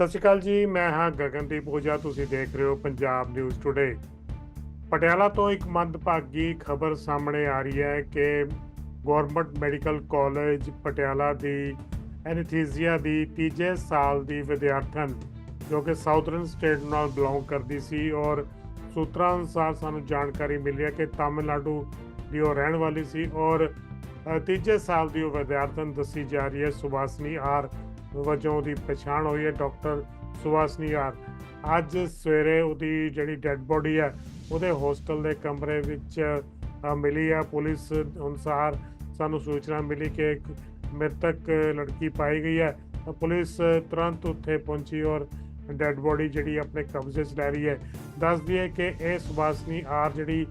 ਸਤਿ ਸ਼੍ਰੀ ਅਕਾਲ ਜੀ, ਮੈਂ ਹਾਂ ਗਗਨਦੀਪ ਓਝਾ ਤੁਸੀਂ ਦੇਖ ਰਹੇ ਹੋ ਪੰਜਾਬ ਨਿਊਜ਼ ਟੁਡੇ ਪਟਿਆਲਾ ਤੋਂ ਇੱਕ ਮੰਦਭਾਗੀ ਖਬਰ ਸਾਹਮਣੇ ਆ ਰਹੀ ਹੈ ਕਿ ਗਵਰਨਮੈਂਟ ਮੈਡੀਕਲ ਕਾਲਜ ਪਟਿਆਲਾ ਦੀ ਐਨਥੀਸੀਆ ਦੀ ਤੀਜੇ ਸਾਲ ਦੀ ਵਿਦਿਆਰਥਣ, ਜੋ ਕਿ ਸਾਊਥਰਨ ਸਟੇਟ ਨਾਲ ਬਿਲੋਂਗ ਕਰਦੀ ਸੀ ਔਰ ਸੂਤਰਾਂ ਅਨੁਸਾਰ ਸਾਨੂੰ ਜਾਣਕਾਰੀ ਮਿਲੀ ਹੈ ਕਿ ਤਾਮਿਲਨਾਡੂ ਦੀ ਉਹ ਰਹਿਣ ਵਾਲੀ ਸੀ ਔਰ ਤੀਜੇ ਸਾਲ ਦੀ ਉਹ ਵਿਦਿਆਰਥਣ ਦੱਸੀ ਜਾ ਰਹੀ ਹੈ ਸੁਭਾਸਨੀ ਆਰ ਵਜੋਂ ਉਹਦੀ ਪਛਾਣ ਹੋਈ ਹੈ ਡਾਕਟਰ ਸੁਭਾਸਨੀ ਆਰ ਅੱਜ ਸਵੇਰੇ ਉਹਦੀ ਜਿਹੜੀ ਡੈੱਡ ਬੋਡੀ ਹੈ, ਉਹਦੇ ਹੋਸਟਲ ਦੇ ਕਮਰੇ ਵਿੱਚ ਮਿਲੀ ਹੈ ਪੁਲਿਸ ਅਨੁਸਾਰ। ਸਾਨੂੰ ਸੂਚਨਾ ਮਿਲੀ ਕਿ ਇੱਕ ਮ੍ਰਿਤਕ ਲੜਕੀ ਪਾਈ ਗਈ ਹੈ। ਪੁਲਿਸ ਤੁਰੰਤ ਉੱਥੇ ਪਹੁੰਚੀ ਔਰ ਡੈੱਡ ਬੋਡੀ ਜਿਹੜੀ ਆਪਣੇ ਕਬਜ਼ੇ 'ਚ ਲੈ ਰਹੀ ਹੈ। ਦੱਸ ਦਈਏ ਕਿ ਇਹ ਸੁਭਾਸਨੀ ਆਰ ਜਿਹੜੀ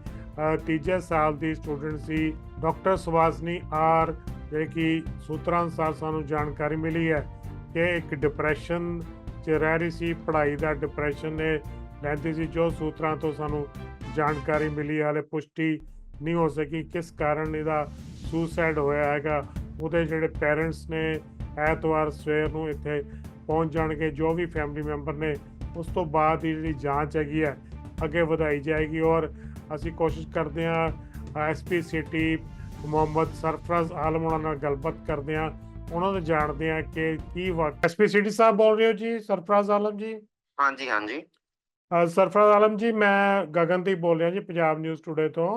ਤੀਜੇ ਸਾਲ ਦੀ ਸਟੂਡੈਂਟ ਸੀ, ਡਾਕਟਰ ਸੁਭਾਸਨੀ ਆਰ, ਜਿਹੜੀ ਕਿ ਸੂਤਰਾਂ ਅਨੁਸਾਰ ਸਾਨੂੰ ਜਾਣਕਾਰੀ ਮਿਲੀ ਹੈ। ਕਿ ਇੱਕ ਡਿਪਰੈਸ਼ਨ 'ਚ ਰਹਿ ਰਹੀ ਸੀ, ਪੜ੍ਹਾਈ ਦਾ ਡਿਪਰੈਸ਼ਨ ਨੇ ਲੈਂਦੀ ਸੀ, ਜੋ ਸੂਤਰਾਂ ਤੋਂ ਸਾਨੂੰ ਜਾਣਕਾਰੀ ਮਿਲੀ, ਹਾਲੇ ਪੁਸ਼ਟੀ ਨਹੀਂ ਹੋ ਸਕੀ ਕਿਸ ਕਾਰਨ ਇਹਦਾ ਸੁਸਾਈਡ ਹੋਇਆ ਹੈਗਾ। ਉਹਦੇ ਜਿਹੜੇ ਪੇਰੈਂਟਸ ਨੇ ਐਤਵਾਰ ਸਵੇਰ ਨੂੰ ਇੱਥੇ ਪਹੁੰਚ ਜਾਣਗੇ, ਜੋ ਵੀ ਫੈਮਿਲੀ ਮੈਂਬਰ ਨੇ, ਉਸ ਤੋਂ ਬਾਅਦ ਹੀ ਜਿਹੜੀ ਜਾਂਚ ਹੈਗੀ ਹੈ, ਅੱਗੇ ਵਧਾਈ ਜਾਏਗੀ। ਔਰ ਅਸੀਂ ਕੋਸ਼ਿਸ਼ ਕਰਦੇ ਹਾਂ, ਐਸਪੀ ਸਿਟੀ ਮੁਹੰਮਦ ਸਰਫਰਾਜ਼ ਆਲਮ ਉਹਨਾਂ ਨਾਲ ਗੱਲਬਾਤ ਕਰਦੇ ਹਾਂ। ਉਹਨਾਂ ਨੂੰ ਜਾਣਦੇ ਆ ਕਿ ਕੀ ਵਰਕ ਐਸਪੀ ਸਿਟੀ ਸਾਹਿਬ ਬੋਲ ਰਹੇ ਹੋ ਜੀ? ਸਰਫਰਾਜ਼ ਆਲਮ ਜੀ? ਹਾਂਜੀ ਹਾਂਜੀ। ਸਰਫਰਾਜ਼ ਆਲਮ ਜੀ ਮੈਂ ਗਗਨਦੀਪ ਬੋਲ ਰਿਹਾ ਜੀ ਪੰਜਾਬ ਨਿਊਜ਼ ਟੁਡੇ ਤੋਂ।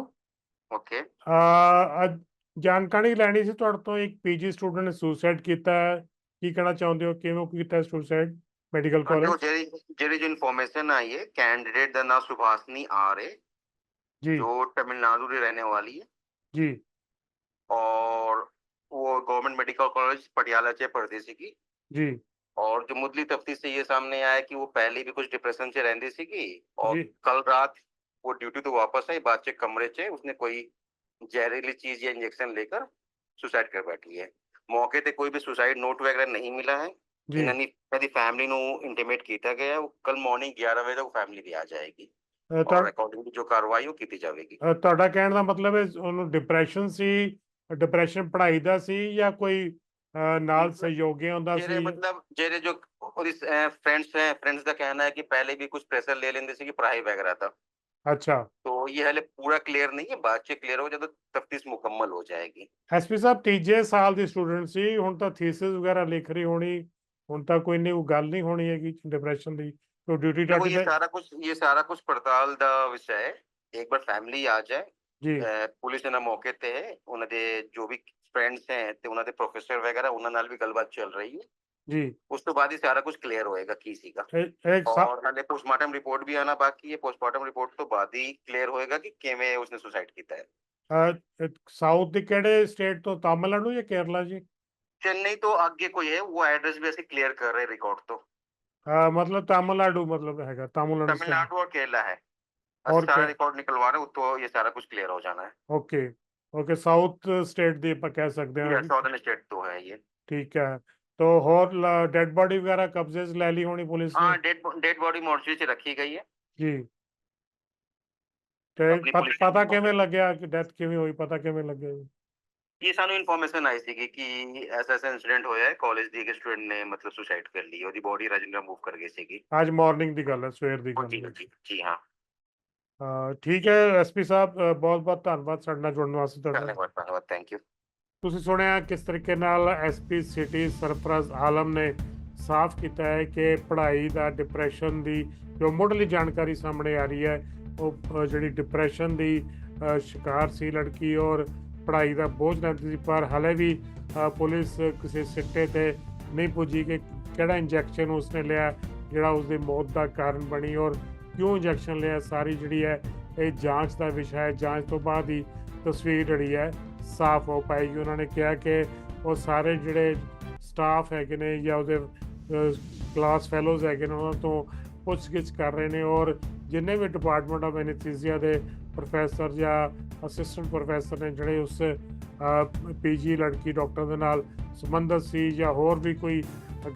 ਓਕੇ। ਆ ਜਾਣਕਾਰੀ ਲੈਣੀ ਸੀ ਤੁਹਾਡੇ ਤੋਂ ਇੱਕ ਪੀਜੀ ਸਟੂਡੈਂਟ ਨੇ ਸੁਸਾਈਡ ਕੀਤਾ ਕੀ ਕਹਿਣਾ ਚਾਹੁੰਦੇ ਹੋ? ਕਿਵੇਂ ਕੀਤਾ ਸੁਸਾਈਡ ਮੈਡੀਕਲ ਕਾਲਜ ਜਿਹੜੀ ਜਿਹੜੀ ਇਨਫੋਰਮੇਸ਼ਨ आई है कैंडिडेट ਦਾ ਨਾਮ ਸੁਭਾਸਨੀ ਆ ਰਹੇ जी जो तमिलनाडु की रहने वाली है जी और वो गवर्नमेंट मेडिकल कॉलेज पटियाला से पढ़ती और जो मुदली तफ्ती से ये सामने आया कि वो पहले भी कुछ डिप्रेशन से रहती थी की और कल रात वो ड्यूटी तो वापस आई बातचीत कमरे से उसने कोई जहरीली चीज़ या इंजेक्शन लेकर सुसाइड कर बैठी है। मौके पे कोई भी सुसाइड नोट वगैरह नहीं मिला है। फैमिली नो इंटीमेट किया गया वो कल मॉर्निंग 11 बजे तक फैमिली भी आ जाएगी। और अकॉर्डिंगली जो कार्रवाई की जाएगी। ਤੁਹਾਡਾ ਕਹਿਣ ਦਾ ਮਤਲਬ ਡਿਪਰੈਸ਼ਨ ਪੜ੍ਹਾਈ ਦਾ ਸੀ ਜਾਂ ਕੋਈ ਨਾਲ सहयोगियों ਦਾ ਸੀ? ਮਤਲਬ ਜਿਹੜੇ ਜੋ ਉਹਦੀ फ्रेंड्स ਹੈ फ्रेंड्स ਦਾ ਕਹਿਣਾ ਹੈ ਕਿ ਪਹਿਲੇ ਵੀ ਕੁਝ ਪ੍ਰੈਸ਼ਰ ਲੈ ਲੈਂਦੇ ਸੀ ਕਿ ਪੜ੍ਹਾਈ ਵਗੈਰਾ ਦਾ। अच्छा तो ये हले पूरा क्लियर नहीं है बाद च क्लियर हो जाए तो तफ्तीश मुकम्मल हो जाएगी एसपी साहब तीजे साल ਦੀ ਸਟੂਡੈਂਟ ਸੀ ਹੁਣ ਤਾਂ ਥੀਸਿਸ ਵਗੈਰਾ ਲਿਖ ਰਹੀ ਹੋਣੀ ਹੁਣ ਤਾਂ ਕੋਈ ਨਹੀਂ ਗੱਲ ਨਹੀਂ ਹੋਣੀ ਹੈਗੀ ਡਿਪਰੈਸ਼ਨ ਦੀ। तो ड्यूटी ਡਾਟ ਇਹ ਸਾਰਾ ਕੁਝ ਇਹ ਸਾਰਾ ਕੁਝ ਪੜਤਾਲ ਦਾ ਵਿਸ਼ਾ ਹੈ। ਇੱਕ ਵਾਰ ਫੈਮਿਲੀ ਆ ਜਾਏ ਜੀ। ਪੁਲਿਸ ਨੇ ਮੌਕੇ ਤੇ ਉਹਨਾਂ ਦੇ ਜੋ ਵੀ ਫਰੈਂਡਸ ਹੈ ਤੇ ਉਹਨਾਂ ਦੇ ਪ੍ਰੋਫੈਸਰ ਵਗੈਰਾ ਉਹਨਾਂ ਨਾਲ ਵੀ ਗੱਲਬਾਤ ਚੱਲ ਰਹੀ ਹੈ। ਜੀ। ਉਸ ਤੋਂ ਬਾਅਦ ਹੀ ਸਾਰਾ ਕੁਝ ਕਲੀਅਰ ਹੋਏਗਾ ਕੀ ਸੀਗਾ। ਔਰ ਹਾਲੇ ਪੋਸਟਮਾਰਟਮ ਰਿਪੋਰਟ ਵੀ ਆਣਾ ਬਾਕੀ ਹੈ। ਪੋਸਟਮਾਰਟਮ ਰਿਪੋਰਟ ਤੋਂ ਬਾਅਦ ਹੀ ਕਲੀਅਰ ਹੋਏਗਾ ਕਿ ਕਿਵੇਂ ਉਸਨੇ ਸੁਸਾਈਡ ਕੀਤਾ ਹੈ। ਸਾਊਥ ਦੇ ਕਿਹੜੇ ਸਟੇਟ ਤੋਂ? ਤਾਮਿਲਨਾਡੂ ਜਾਂ ਕੇਰਲਾ ਜੀ? ਚੇਨਈ ਤੋਂ ਅੱਗੇ ਕੋਈ ਹੈ। ਉਹ ਐਡਰੈਸ ਵੀ ਅਸੀਂ ਕਲੀਅਰ ਕਰ ਰਹੇ ਰਿਕਾਰਡ ਤੋਂ। ਹਾਂ ਮਤਲਬ ਤਾਮਿਲਨਾਡੂ ਮਤਲਬ ਹੈਗਾ। ਤਾਮਿਲਨਾਡੂ ਤਾਮਿਲਨਾਡੂ ਔਰ ਕੇਰਲਾ ਹੈ। और और सारा क्या? रिकॉर्ड निकलवा रहे हो तो ये सारा कुछ क्लियर हो जाना है ਓਕੇ ਓਕੇ ਸਾਊਥ ਸਟੇਟ ਦੀ ਆਪਾਂ ਕਹਿ ਸਕਦੇ ये ਹਾਂ सॉर्दर्न स्टेट तो है ये ਠੀਕ ਹੈ ਤੋ ਹੋਰ ਡੈਡ ਬੋਡੀ ਵਗੈਰਾ ਕਬਜ਼ੇ 'ਚ ਲੈ ਲਈ ਹੋਣੀ ਪੁਲਿਸ हाँ ਨੇ डेड डेड बॉडी मोर्चरी से रखी गई है ਜੀ ਤੇ ਆਪਣੀ ਪਤ- ਪੁਲਿਸ ਪਤਾ ਨੂੰ ਕਿਵੇਂ ਲੱਗਿਆ ਕਿ ਡੈਥ ਕਿਵੇਂ ਹੋਈ ਪਤਾ ਕਿਵੇਂ ਲੱਗਿਆ ਜੀ? ये सानू इन्फॉर्मेशन आई थी कि ऐसा ऐसा इंसिडेंट होया है कॉलेज दी के स्टूडेंट ने मतलब सुसाइड कर ली ओदी बॉडी राजेंद्र मूव कर गई सीगी ਅੱਜ ਮਾਰਨਿੰਗ ਦੀ ਗੱਲ ਹੈ ਸਵੇਰ ਦੀ हाँ, ਗੱਲ जी ਹੈ जी जी ਠੀਕ ਹੈ ਐਸਪੀ ਸਾਹਿਬ ਬਹੁਤ-ਬਹੁਤ ਧੰਨਵਾਦ ਸਾਡੇ ਨਾਲ ਜੁੜਨ ਵਾਸਤੇ ਤੁਹਾਡਾ ਧੰਨਵਾਦ ਧੰਨਵਾਦ ਥੈਂਕ ਯੂ ਤੁਸੀਂ ਸੁਣਿਆ ਕਿਸ ਤਰੀਕੇ ਨਾਲ ਐਸਪੀ ਸਿਟੀ ਸਰਪ੍ਰਸਤ ਆਲਮ ਨੇ ਸਾਫ਼ ਕੀਤਾ ਹੈ ਕਿ ਪੜ੍ਹਾਈ ਦਾ ਡਿਪਰੈਸ਼ਨ ਦੀ ਜੋ ਮੁੱਢਲੀ ਜਾਣਕਾਰੀ ਸਾਹਮਣੇ ਆ ਰਹੀ ਹੈ ਉਹ ਜਿਹੜੀ ਡਿਪਰੈਸ਼ਨ ਦੀ ਸ਼ਿਕਾਰ ਸੀ ਲੜਕੀ ਔਰ ਪੜ੍ਹਾਈ ਦਾ ਬੋਝ ਲੈਂਦੀ ਸੀ ਪਰ ਹਲੇ ਵੀ ਪੁਲਿਸ ਕਿਸੇ ਸਿੱਟੇ ਤੇ ਨਹੀਂ ਪੁੱਜੀ ਕਿ ਕਿਹੜਾ ਇੰਜੈਕਸ਼ਨ ਉਸਨੇ ਲਿਆ ਜਿਹੜਾ ਉਸਦੀ ਮੌਤ ਦਾ ਕਾਰਨ ਬਣੀ ਔਰ ਕਿਉਂ ਇੰਜੈਕਸ਼ਨ ਲਿਆ? ਸਾਰੀ ਜਿਹੜੀ ਹੈ, ਇਹ ਜਾਂਚ ਦਾ ਵਿਸ਼ਾ ਹੈ। ਜਾਂਚ ਤੋਂ ਬਾਅਦ ਹੀ ਤਸਵੀਰ ਜਿਹੜੀ ਹੈ, ਸਾਫ਼ ਹੋ ਪਾਏਗੀ। ਉਹਨਾਂ ਨੇ ਕਿਹਾ ਕਿ ਉਹ ਸਾਰੇ ਜਿਹੜੇ ਸਟਾਫ ਹੈਗੇ ਨੇ ਜਾਂ ਉਹਦੇ ਕਲਾਸ ਫੈਲੋਜ਼ ਹੈਗੇ ਨੇ, ਉਹਨਾਂ ਤੋਂ ਪੁੱਛਗਿੱਛ ਕਰ ਰਹੇ ਨੇ ਔਰ ਜਿੰਨੇ ਵੀ ਡਿਪਾਰਟਮੈਂਟ ਆਫ ਐਨਸਥੀਸੀਆ ਦੇ ਪ੍ਰੋਫੈਸਰ ਜਾਂ ਅਸਿਸਟੈਂਟ ਪ੍ਰੋਫੈਸਰ ਨੇ ਜਿਹੜੇ ਉਸ ਪੀਜੀ ਲੜਕੀ ਡਾਕਟਰ ਦੇ ਨਾਲ ਸੰਬੰਧਿਤ ਸੀ ਜਾਂ ਹੋਰ ਵੀ ਕੋਈ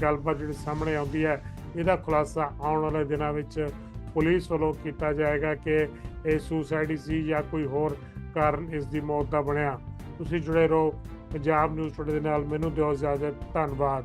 ਗੱਲਬਾਤ ਜਿਹੜੀ ਸਾਹਮਣੇ ਆਉਂਦੀ ਹੈ, ਇਹਦਾ ਖੁਲਾਸਾ ਆਉਣ ਵਾਲੇ ਦਿਨਾਂ ਵਿੱਚ ਪੁਲਿਸ ਵੱਲੋਂ ਕੀਤਾ ਜਾਏਗਾ ਕਿ ਇਹ ਸੁਸਾਈਡ ਸੀ ਜਾਂ ਕੋਈ ਹੋਰ ਕਾਰਨ ਇਸ ਦੀ ਮੌਤ ਦਾ ਬਣਿਆ। ਤੁਸੀਂ ਜੁੜੇ ਰਹੋ ਪੰਜਾਬ ਨਿਊਜ਼ ਟੁਡੇ ਦੇ ਨਾਲ ਮੈਨੂੰ ਦਿਓ ਇਜਾਜ਼ਤ। ਧੰਨਵਾਦ।